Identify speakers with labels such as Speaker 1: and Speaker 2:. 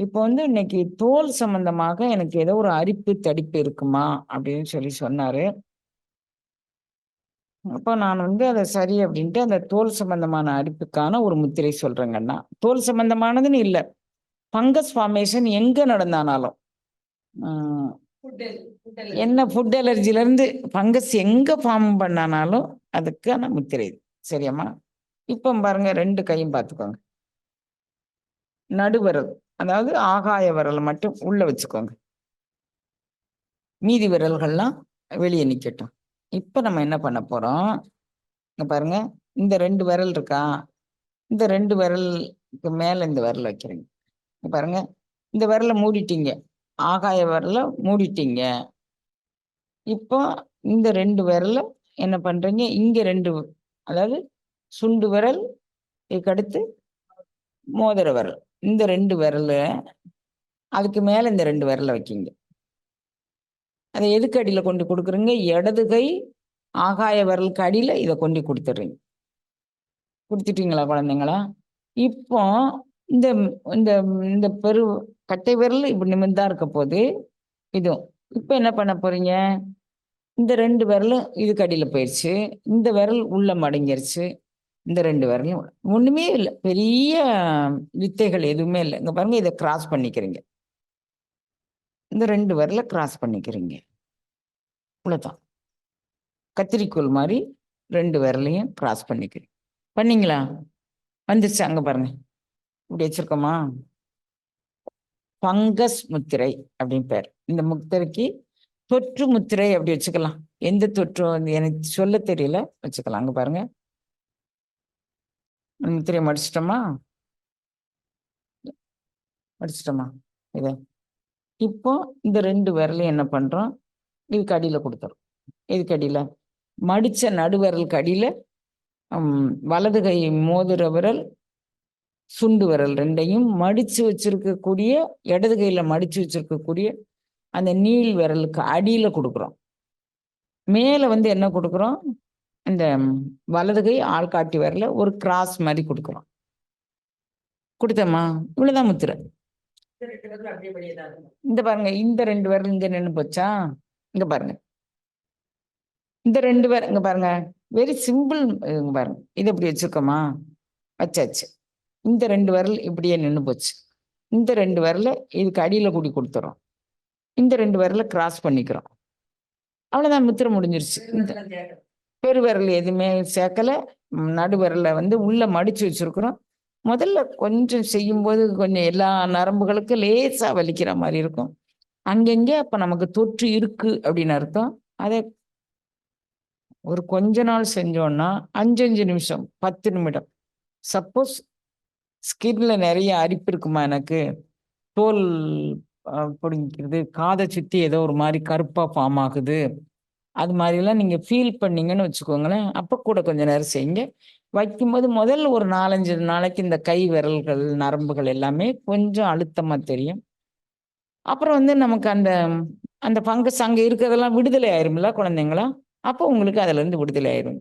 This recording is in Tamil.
Speaker 1: இப்போ வந்து இன்னைக்கு தோல் சம்பந்தமாக எனக்கு ஏதோ ஒரு அரிப்பு தடிப்பு இருக்குமா? அப்படின்னு சொல்லி சொன்னாரு. அப்போ நான் வந்து அதை சரி அப்படின்ட்டு அந்த தோல் சம்பந்தமான அரிப்புக்கான ஒரு முத்திரை சொல்றேங்கண்ணா தோல் சம்பந்தமானதுன்னு இல்லை. பங்கஸ் ஃபார்மேஷன் எங்க நடந்தானாலும். ஆஹ், என்ன ஃபுட் அலர்ஜில இருந்து பங்கஸ் எங்க ஃபார்ம் பண்ணானாலும் அதுக்கான முத்திரை சரியாம்மா? இப்போ பாருங்க ரெண்டு கையும் பார்த்துக்கோங்க. நடுவரது அதாவது ஆகாய விரலை மட்டும் உள்ள வச்சுக்கோங்க. மீதி விரல்கள்லாம் வெளியே நிக்கட்டும். இப்போ நம்ம என்ன பண்ண போறோம்? பாருங்க. இந்த ரெண்டு விரல் இருக்கா? இந்த ரெண்டு விரலுக்கு மேல இந்த விரல் வைக்கிறீங்க. பாருங்க. இந்த விரலை மூடிட்டீங்க. ஆகாய விரலை மூடிட்டீங்க. இப்போ இந்த ரெண்டு விரலை என்ன பண்றீங்க? இங்க ரெண்டு அதாவது சுண்டு விரல் இதுக்கு அடுத்து மோதிர விரல். இந்த ரெண்டு விரல் அதுக்கு மேலே இந்த ரெண்டு விரலை வைக்கிங்க. அதை எதுக்கு அடியில் கொண்டு கொடுக்குறீங்க? இடது கை ஆகாய விரலுக்கு அடியில் இதை கொண்டு கொடுத்துட்றீங்க. கொடுத்துட்டீங்களா குழந்தைங்களா? இப்போ இந்த இந்த இந்த பெரு கட்டை விரல் இப்படி நிமிந்தா இருக்க போது இதுவும் இப்போ என்ன பண்ண போறீங்க? இந்த ரெண்டு விரலும் இதுக்கு அடியில் போயிடுச்சு இந்த விரல் உள்ள மடங்கிருச்சு. இந்த ரெண்டு விரலும் ஒன்றுமே இல்லை. பெரிய வித்தைகள் எதுவுமே இல்லை. இங்கே பாருங்க இதை கிராஸ் பண்ணிக்கிறீங்க. இந்த ரெண்டு விரல கிராஸ் பண்ணிக்கிறீங்க. இவ்வளோதான் கத்திரிக்கோல் மாதிரி ரெண்டு விரலையும் கிராஸ் பண்ணிக்கிறீங்க. பண்ணிங்களா? வந்துருச்சு அங்கே பாருங்க. இப்படி வச்சுருக்கோமா? ஃபங்கஸ் முத்திரை அப்படின்னு பேர். இந்த முத்திரைக்கு தொற்று முத்திரை அப்படி வச்சுக்கலாம். எந்த தொற்று எனக்கு சொல்ல தெரியல. வச்சுக்கலாம். அங்கே பாருங்கள் இந்த முத்திரையை மடிச்சிட்டோமா மடிச்சிட்டோமா இதை. இப்போ இந்த ரெண்டு விரலையும் என்ன பண்ணுறோம் இதுக்கு அடியில் கொடுத்துறோம். இதுக்கு அடியில். மடித்த நடுவிரலுக்கு அடியில வலது கை மோதிர விரல் சுண்டு விரல் ரெண்டையும் மடித்து வச்சிருக்கக்கூடிய இடது கையில் மடித்து வச்சிருக்கக்கூடிய அந்த நீள் விரலுக்கு அடியில் கொடுக்குறோம். மேலே வந்து என்ன கொடுக்குறோம்? இந்த வலதுகை வலது கை ஆள்காட்டி வரல ஒரு கிராஸ் மாதிரி கொடுக்குறோம் கொடுத்தம்மா இவ்வளவுதான் முத்திரை. இந்த பாருங்க இந்த ரெண்டு விரல் இங்க நின்னு போச்சா? இங்க பாருங்க. இந்த ரெண்டு பேர் இங்க பாருங்க. வெரி சிம்பிள் இங்க பாருங்க. இது இப்படி வச்சிருக்கோமா? வச்சாச்சு. இந்த ரெண்டு விரல் இப்படியே நின்னு போச்சு. இந்த ரெண்டு விரல இதுக்கு அடியில கூடி கொடுத்துறோம். இந்த ரெண்டு விரல கிராஸ் பண்ணிக்கிறோம். அவ்வளவுதான் முத்திரை முடிஞ்சிருச்சு. இந்த பெருவிரல் எதுவுமே சேர்க்கல. நடுவிரலை வந்து உள்ளே மடிச்சு வச்சிருக்கிறோம். முதல்ல கொஞ்சம் செய்யும்போது கொஞ்சம் எல்லா நரம்புகளுக்கும் லேசாக வலிக்கிற மாதிரி இருக்கும். அங்கங்கே அப்போ நமக்கு தொற்று இருக்கு அப்படின்னு அர்த்தம். அதை ஒரு கொஞ்ச நாள் செஞ்சோன்னா அஞ்சஞ்சு நிமிஷம் பத்து நிமிடம். சப்போஸ் ஸ்கின்ல நிறைய அரிப்பு இருக்குமா எனக்கு? தோல் அஹ், காதை சுத்தி ஏதோ ஒரு மாதிரி கருப்பாக ஃபார்ம் ஆகுது. அது மாதிரிலாம் நீங்கள் ஃபீல் பண்ணீங்கன்னு வச்சுக்கோங்களேன். அப்போ கூட கொஞ்சம் நேரம் செய்யுங்க. வைக்கும்போது முதல்ல ஒரு நாலஞ்சு நாளைக்கு இந்த கை விரல்கள் நரம்புகள் எல்லாமே கொஞ்சம் அழுத்தமாக தெரியும். அப்புறம் வந்து நமக்கு அந்த அந்த ஃபங்கஸ் அங்கே இருக்கிறதெல்லாம் விடுதலை ஆயிரும்ல குழந்தைங்களா? அப்போ உங்களுக்கு அதுலேருந்து விடுதலை ஆயிரும்.